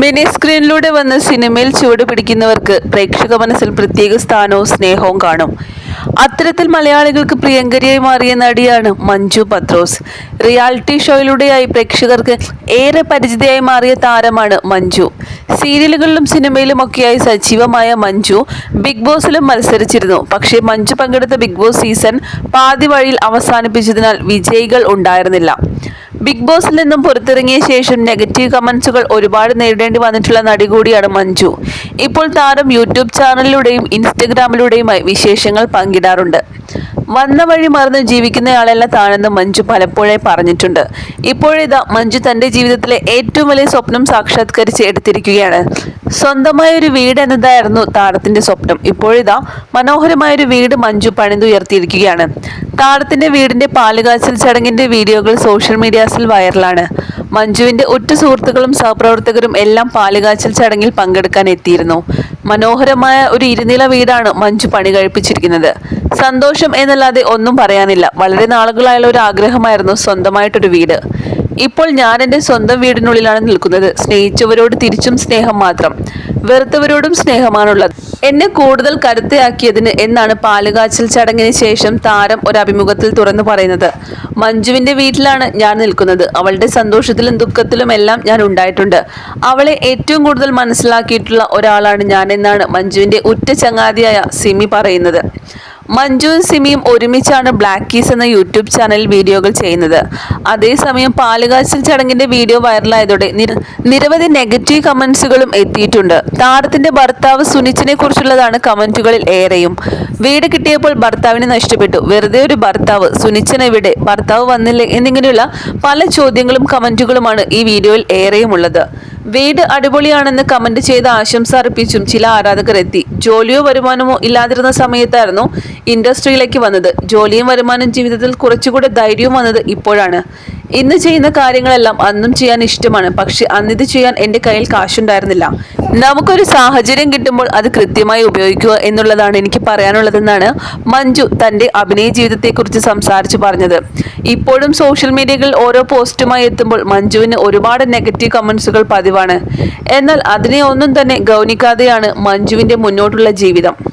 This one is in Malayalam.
മിനി സ്ക്രീനിലൂടെ വന്ന സിനിമയിൽ ചുവട് പിടിക്കുന്നവർക്ക് പ്രേക്ഷക മനസ്സിൽ പ്രത്യേക സ്ഥാനവും സ്നേഹവും കാണും. അത്തരത്തിൽ മലയാളികൾക്ക് പ്രിയങ്കരിയായി മാറിയ നടിയാണ് മഞ്ജു പത്രോസ്. റിയാലിറ്റി ഷോയിലൂടെയായി പ്രേക്ഷകർക്ക് ഏറെ പരിചിതയായി മാറിയ താരമാണ് മഞ്ജു. സീരിയലുകളിലും സിനിമയിലും സിനിമയിലുമൊക്കെയായി സജീവമായ മഞ്ജു ബിഗ് ബോസിലും മത്സരിച്ചിരുന്നു. പക്ഷേ മഞ്ജു പങ്കെടുത്ത ബിഗ് ബോസ് സീസൺ പാതി വഴിയിൽ അവസാനിപ്പിച്ചതിനാൽ വിജയികൾ ഉണ്ടായിരുന്നില്ല. ബിഗ് ബോസിൽ നിന്നും പുറത്തിറങ്ങിയ ശേഷം നെഗറ്റീവ് കമന്റ്സുകൾ ഒരുപാട് നേരിടേണ്ടി വന്നിട്ടുള്ള നടി കൂടിയാണ് മഞ്ജു. ഇപ്പോൾ താരം യൂട്യൂബ് ചാനലിലൂടെയും ഇൻസ്റ്റഗ്രാമിലൂടെയുമായി വിശേഷങ്ങൾ പങ്കിടാറുണ്ട്. വന്ന വഴി മറന്ന് ജീവിക്കുന്നയാളല്ല താനെന്ന് മഞ്ജു പലപ്പോഴേ പറഞ്ഞിട്ടുണ്ട്. ഇപ്പോഴിതാ മഞ്ജു തന്റെ ജീവിതത്തിലെ ഏറ്റവും വലിയ സ്വപ്നം സാക്ഷാത്കരിച്ച് എടുത്തിരിക്കുകയാണ്. സ്വന്തമായ ഒരു വീട് എന്നതായിരുന്നു താരത്തിന്റെ സ്വപ്നം. ഇപ്പോഴിതാ മനോഹരമായ ഒരു വീട് മഞ്ജു പണിതുയർത്തിയിരിക്കുകയാണ്. താരത്തിന്റെ വീടിന്റെ പാലുകാച്ചൽ ചടങ്ങിന്റെ വീഡിയോകൾ സോഷ്യൽ മീഡിയാസിൽ വൈറലാണ്. മഞ്ജുവിന്റെ ഒറ്റ സുഹൃത്തുക്കളും സഹപ്രവർത്തകരും എല്ലാം പാലുകാച്ചൽ ചടങ്ങിൽ പങ്കെടുക്കാൻ എത്തിയിരുന്നു. മനോഹരമായ ഒരു ഇരുനില വീടാണ് മഞ്ജു പണി കഴിപ്പിച്ചിരിക്കുന്നത് സന്തോഷം എന്നല്ലാതെ ഒന്നും പറയാനില്ല. വളരെ നാളുകളായുള്ള ഒരു ആഗ്രഹമായിരുന്നു സ്വന്തമായിട്ടൊരു വീട്. ഇപ്പോൾ ഞാൻ എന്റെ സ്വന്തം വീടിനുള്ളിലാണ് നിൽക്കുന്നത്. സ്നേഹിച്ചവരോട് തിരിച്ചും സ്നേഹം മാത്രം. വെറുത്തവരോടും സ്നേഹമാണുള്ളത്. എന്നെ കൂടുതൽ കരുത്തയാക്കിയതിന് എന്നാണ് പാലുകാച്ചൽ ചടങ്ങിന് ശേഷം താരം ഒരു അഭിമുഖത്തിൽ തുറന്നു പറയുന്നത്. മഞ്ജുവിന്റെ വീട്ടിലാണ് ഞാൻ നിൽക്കുന്നത്. അവളുടെ സന്തോഷത്തിലും ദുഃഖത്തിലും എല്ലാം ഞാൻ ഉണ്ടായിട്ടുണ്ട്. അവളെ ഏറ്റവും കൂടുതൽ മനസ്സിലാക്കിയിട്ടുള്ള ഒരാളാണ് ഞാൻ എന്നാണ് മഞ്ജുവിന്റെ ഉറ്റ ചങ്ങാതിയായ സിമി പറയുന്നത്. മഞ്ജുവും സിമിയും ഒരുമിച്ചാണ് ബ്ലാക്ക് കീസ് എന്ന യൂട്യൂബ് ചാനലിൽ വീഡിയോകൾ ചെയ്യുന്നത്. അതേസമയം പാലുകാച്ചൽ ചടങ്ങിന്റെ വീഡിയോ വൈറലായതോടെ നിരവധി നെഗറ്റീവ് കമന്റ്സുകളും എത്തിയിട്ടുണ്ട്. താരത്തിന്റെ ഭർത്താവ് സുനിച്ചിനെ കുറിച്ചുള്ളതാണ് കമന്റുകളിൽ ഏറെയും. വീട് കിട്ടിയപ്പോൾ ഭർത്താവിനെ നഷ്ടപ്പെട്ടു. വെറുതെ ഒരു ഭർത്താവ് സുനിച്ചൻ എവിടെ? ഭർത്താവ് വന്നില്ലേ എന്നിങ്ങനെയുള്ള പല ചോദ്യങ്ങളും കമന്റുകളുമാണ് ഈ വീഡിയോയിൽ ഏറെയും ഉള്ളത്. വീട് അടിപൊളിയാണെന്ന് കമന്റ് ചെയ്ത് ആശംസ അർപ്പിച്ചും ചില ആരാധകർ എത്തി ജോലിയോ വരുമാനമോ ഇല്ലാതിരുന്ന സമയത്തായിരുന്നു ഇൻഡസ്ട്രിയിലേക്ക് വന്നത്. ജോലിയും വരുമാനം ജീവിതത്തിൽ കുറച്ചുകൂടെ ധൈര്യവും വന്നത് ഇപ്പോഴാണ്. ഇന്ന് ചെയ്യുന്ന കാര്യങ്ങളെല്ലാം അന്നും ചെയ്യാൻ ഇഷ്ടമാണ്. പക്ഷെ അന്നിത് ചെയ്യാൻ എന്റെ കയ്യിൽ കാശുണ്ടായിരുന്നില്ല. നമുക്കൊരു സാഹചര്യം കിട്ടുമ്പോൾ അത് കൃത്യമായി ഉപയോഗിക്കുക എന്നുള്ളതാണ് എനിക്ക് പറയാനുള്ളതെന്നാണ് മഞ്ജു തന്റെ അഭിനയ ജീവിതത്തെക്കുറിച്ച് സംസാരിച്ചു പറഞ്ഞത്. ഇപ്പോഴും സോഷ്യൽ മീഡിയകളിൽ ഓരോ പോസ്റ്റുമായി എത്തുമ്പോൾ മഞ്ജുവിന് ഒരുപാട് നെഗറ്റീവ് കമൻസുകൾ പതിവാണ്. എന്നാൽ അതിനെ ഒന്നും തന്നെ ഗൗനിക്കാതെയാണ് മഞ്ജുവിന്റെ മുന്നോട്ടുള്ള ജീവിതം.